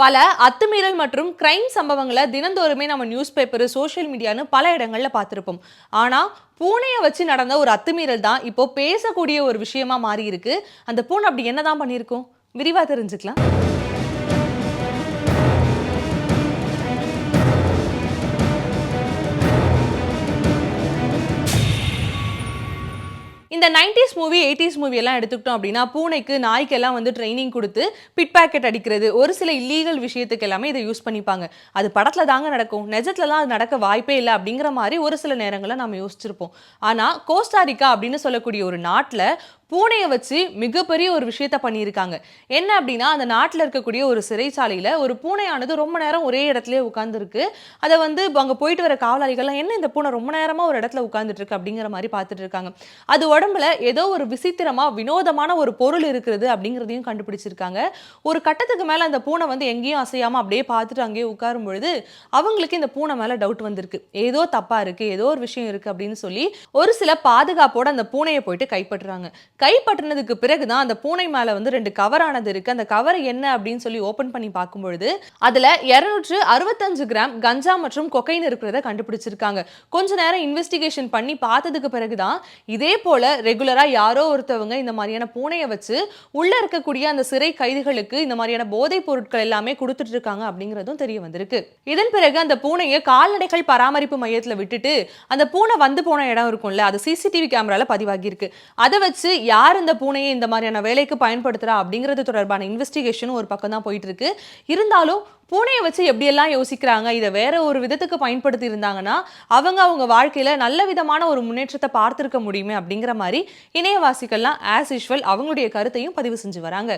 பல அத்துமீறல் மற்றும் கிரைம் சம்பவங்களை தினந்தோறுமே நம்ம நியூஸ் பேப்பர் சோஷியல் மீடியான்னு பல இடங்களில் பார்த்துருப்போம். ஆனால் பூனையை வச்சு நடந்த ஒரு அத்துமீறல் தான் இப்போ பேசக்கூடிய ஒரு விஷயமா மாறி இருக்கு அந்த பூனை அப்படி என்னதான் பண்ணியிருக்கோம்? விரிவாக தெரிஞ்சுக்கலாம். இந்த நைன்டிஸ் மூவி எயிட்டிஸ் மூவி எல்லாம் எடுத்துக்கிட்டோம் அப்படின்னா பூனைக்கு நாய்க்கெல்லாம் வந்து ட்ரைனிங் கொடுத்து பிட் பேக்கெட் அடிக்கிறது ஒரு சில இல்லீகல் விஷயத்துக்கு எல்லாமே இதை யூஸ் பண்ணிப்பாங்க. அது படத்துல தாங்க நடக்கும். நிஜத்துலலாம் அது நடக்க வாய்ப்பே இல்லை அப்படிங்கிற மாதிரி ஒரு சில நேரங்களில் நம்ம யோசிச்சிருப்போம். ஆனால் கோஸ்டாரிக்கா அப்படின்னு சொல்லக்கூடிய ஒரு நாட்டில் பூனையை வச்சு மிகப்பெரிய ஒரு விஷயத்த பண்ணியிருக்காங்க. என்ன அப்படின்னா அந்த நாட்டில் இருக்கக்கூடிய ஒரு சிறைச்சாலையில் ஒரு பூனையானது ரொம்ப நேரம் ஒரே இடத்துலேயே உட்காந்துருக்கு அதை வந்து அங்கே போயிட்டு வர காவலாளிகள்லாம் என்ன இந்த பூனை ரொம்ப நேரமாக ஒரு இடத்துல உட்காந்துட்டு இருக்கு? அப்படிங்கிற மாதிரி பார்த்துட்டு இருக்காங்க. அது உடம்புல ஏதோ ஒரு விசித்திரமா வினோதமான ஒரு பொருள் இருக்கிறது அப்படிங்கிறதையும் கண்டுபிடிச்சிருக்காங்க. ஒரு கட்டத்துக்கு மேலே அந்த பூனை வந்து எங்கேயும் அசையாமல் அப்படியே பார்த்துட்டு அங்கேயே உட்காரும் பொழுது அவங்களுக்கு இந்த பூனை மேலே டவுட் வந்திருக்கு. ஏதோ தப்பா இருக்கு ஏதோ ஒரு விஷயம் இருக்கு அப்படின்னு சொல்லி ஒரு சில பாதுகாப்போட அந்த பூனையை போயிட்டு கைப்பற்றுறாங்க. கைப்பற்றினதுக்கு பிறகுதான் அந்த பூனை மேல வந்து ரெண்டு கவர் ஆனது இருக்கு. அந்த கவர் என்ன அப்படின்னு சொல்லி ஓபன் பண்ணி பார்க்கும் பொழுது அதுல இருநூற்று அறுபத்தஞ்சு கிராம் கஞ்சா மற்றும் கொக்கைன் இருக்கிறத கண்டுபிடிச்சிருக்காங்க. கொஞ்ச நேரம் இன்வெஸ்டிகேஷன் பண்ணி பார்த்ததுக்கு பிறகுதான் இதே போல ரெகுலரா யாரோ ஒருத்தவங்க இந்த மாதிரியான பூனையை வச்சு உள்ள இருக்கக்கூடிய அந்த சிறை கைதிகளுக்கு இந்த மாதிரியான போதைப் பொருட்கள் எல்லாமே கொடுத்துட்டு இருக்காங்க அப்படிங்கிறதும் தெரிய வந்திருக்கு. இதன் பிறகு அந்த பூனையை கால்நடைகள் பராமரிப்பு மையத்துல விட்டுட்டு அந்த பூனை வந்து போன இடம் இருக்கும்ல அது சிசிடிவி கேமரால பதிவாகி இருக்கு அதை வச்சு யார் இந்த பூனையை இந்த மாதிரியான வேலைக்கு பயன்படுத்துறா அப்படிங்கிறது தொடர்பான இன்வெஸ்டிகேஷனும் ஒரு பக்கம் தான் போயிட்டு இருக்கு. இருந்தாலும் பூனையை வச்சு எப்படியெல்லாம் யோசிக்கிறாங்க இதை வேற ஒரு விதத்துக்கு பயன்படுத்தி இருந்தாங்கன்னா அவங்க அவங்க வாழ்க்கையில நல்ல விதமான ஒரு முன்னேற்றத்தை பார்த்துருக்க முடியுமே அப்படிங்கிற மாதிரி இணையவாசிகள்லாம் ஆஸ் யூஷுவல் அவங்களுடைய கருத்தையும் பதிவு செஞ்சு வராங்க.